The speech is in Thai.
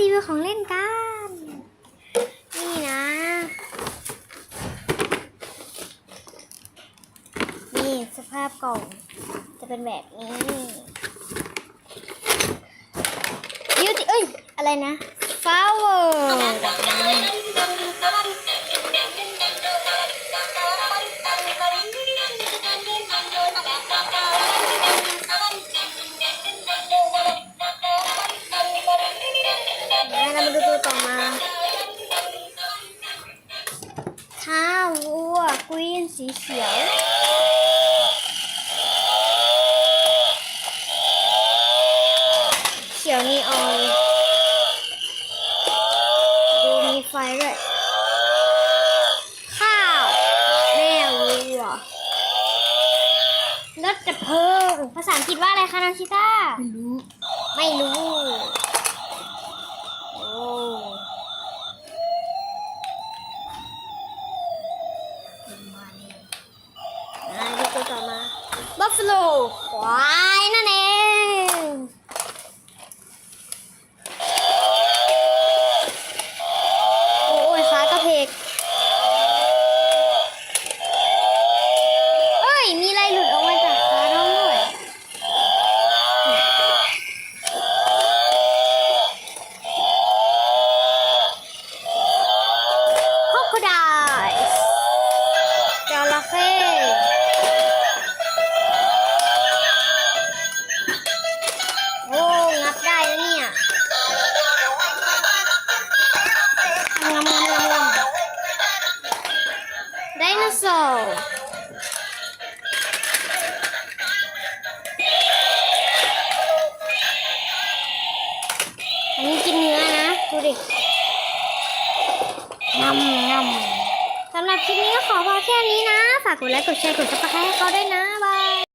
รีวิวของเล่นกัน นี่นะ นี่สภาพกล่อง จะเป็นแบบนี้ยูติเอ้ย อะไรนะ flower วกรีนสีเขียว เขียวนีออนดูมีไฟด้วยข้าวแม่วัวรถดับเพลิงภาษาอังกฤษว่าอะไรคะน้องชิต้า ไม่รู้ ไม่รู้ บัฟฟ dinosaur. อันนี้กินเนื้อนะดูดิงำงำสำหรับคลิปนี้ก็ขอพอแค่นี้นะ ฝากกดไลค์กดแชร์กดซับสไครต์ให้เขาด้วยนะบาย